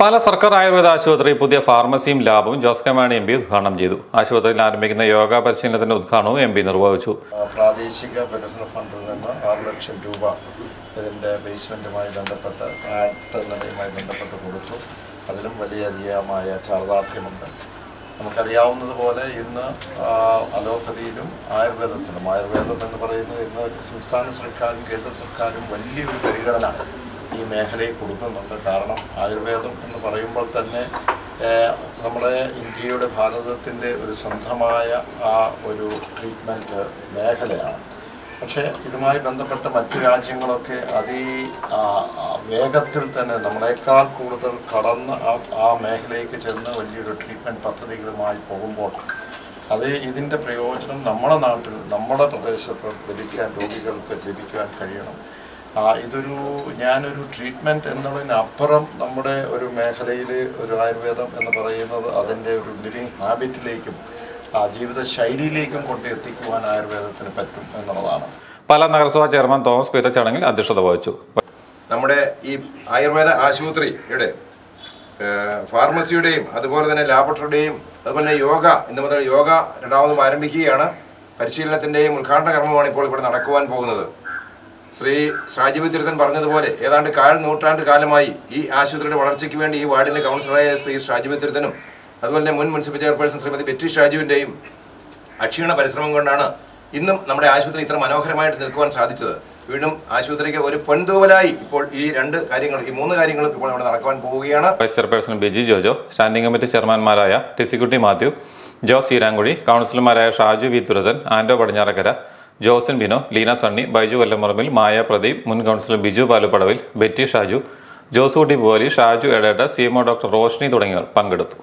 പാല സർക്കാർ ആയുർവേദ ആശുപത്രി പുതിയ ഫാർമസിയും ലാബും Jose K Mani M P ഉദ്ഘാടനം ചെയ്തു. ആശുപത്രിയിൽ ആരംഭിക്കുന്ന യോഗ പരിശീലനത്തിന്റെ ഉദ്ഘാടനവും എം പി നിർവഹിച്ചു. പ്രാദേശിക വികസന ഫണ്ടിൽ നിന്ന് ആറ് ലക്ഷം രൂപ ഇതിന്റെ ബേസ്മെന്റുമായി ബന്ധപ്പെട്ട് ആട്ടുന്നതുമായി ബന്ധപ്പെട്ട് കൊടുത്തു. അതിലും വലിയധികമായ ചാർദാർത്ഥ്യമുണ്ട് നമുക്കറിയാവുന്നതുപോലെ ഇന്ന് അലോപ്പതിയിലും ആയുർവേദത്തിലും ആയുർവേദം എന്ന് പറയുന്നത് ഇന്ന് സംസ്ഥാന സർക്കാരും കേന്ദ്ര സർക്കാരും വലിയൊരു പരിഗണന മേഖലയിൽ കൊടുക്കുന്നുണ്ട്. കാരണം ആയുർവേദം എന്ന് പറയുമ്പോൾ തന്നെ നമ്മുടെ ഇന്ത്യയുടെ ഭാരതത്തിന്റെ ഒരു സ്വന്തമായ ആ ഒരു ട്രീറ്റ്മെന്റ് മേഖലയാണ്. പക്ഷേ ഇതുമായി ബന്ധപ്പെട്ട മറ്റു രാജ്യങ്ങളൊക്കെ അതി വേഗത്തിൽ തന്നെ നമ്മളെക്കാൾ കൂടുതൽ കടന്ന് ആ മേഖലയിലേക്ക് ചെന്ന് വലിയൊരു ട്രീറ്റ്മെന്റ് പദ്ധതികളുമായി പോകുമ്പോൾ അത് ഇതിന്റെ പ്രയോജനം നമ്മുടെ നാട്ടിൽ നമ്മുടെ പ്രദേശത്ത് ലഭിക്കാൻ രോഗികൾക്ക് ലഭിക്കാൻ കഴിയണം. ഇതൊരു ഞാനൊരു ട്രീറ്റ്മെന്റ് എന്നതിനപ്പുറം നമ്മുടെ ഒരു മേഖലയിൽ ഒരു ആയുർവേദം എന്ന് പറയുന്നത് അതിന്റെ ഒരു ലിവിങ് ഹാബിറ്റിലേക്കും ആ ജീവിത ശൈലിയിലേക്കും കൊണ്ട് എത്തിക്കുവാൻ ആയുർവേദത്തിന് പറ്റും എന്നുള്ളതാണ്. പല നഗരസഭാ ചെയർമാൻ തോമസ് പീറ്റർ ചടങ്ങിൽ അധ്യക്ഷത വഹിച്ചു. നമ്മുടെ ഈ ആയുർവേദ ആശുപത്രിയുടെ ഫാർമസിയുടെയും അതുപോലെ തന്നെ ലാബറട്ടറിയുടെയും അതുപോലെ തന്നെ യോഗ ഇന്ന് മുതൽ യോഗ രണ്ടാമതും ആരംഭിക്കുകയാണ്. പരിശീലനത്തിന്റെയും ഉദ്ഘാടന കർമ്മമാണ് ഇപ്പോൾ ഇവിടെ നടക്കുവാൻ പോകുന്നത്. ശ്രീ ഷാജിബ് തിരുത്തൻ പറഞ്ഞതുപോലെ ഏതാണ്ട് കാൽ നൂറ്റാണ്ട് കാലമായി ഈ ആശുപത്രിയുടെ വളർച്ചയ്ക്ക് വേണ്ടി ഈ വാർഡിന്റെ കൗൺസിലറായ ശ്രീ ഷാജിബ് തിരുത്തനും അതുപോലെ തന്നെ മുൻ മുനിസിപ്പൽ ചെയർപേഴ്സൺ ശ്രീമതി ബെറ്റി ഷാജുവിന്റെയും അക്ഷീണ പരിശ്രമം കൊണ്ടാണ് ഇന്നും നമ്മുടെ ആശുപത്രി ഇത്ര മനോഹരമായിട്ട് നിൽക്കുവാൻ സാധിച്ചത്. വീണ്ടും ആശുപത്രിക്ക് ഒരു പൊൻതൂവലായി ഇപ്പോൾ ഈ രണ്ട് കാര്യങ്ങൾ ഈ മൂന്ന് കാര്യങ്ങളും ഇപ്പോൾ ഇവിടെ നടക്കുവാൻ പോവുകയാണ്. Vice chairperson Biji Jojo standing committee ചെയർമാൻമാരായ Tissykutty Mathew Jose Eerankuzhi കൗൺസിലർമാരായ ഷാജു വി. തുരതൻ ആൻഡോ പടിഞ്ഞാറക്കര ജോസിൻ ബിനോ ലീന സണ്ണി ബൈജു കൊല്ലമുറമ്പിൽ മായ പ്രദീപ് മുൻ കൗൺസിലർ ബിജു പാലുപടവിൽ ബെറ്റി ഷാജു ജോസൂട്ടി പോലി ഷാജു എടേട്ട സിഎംഒ ഡോക്ടർ റോഷ്നി തുടങ്ങിയവർ പങ്കെടുത്തു.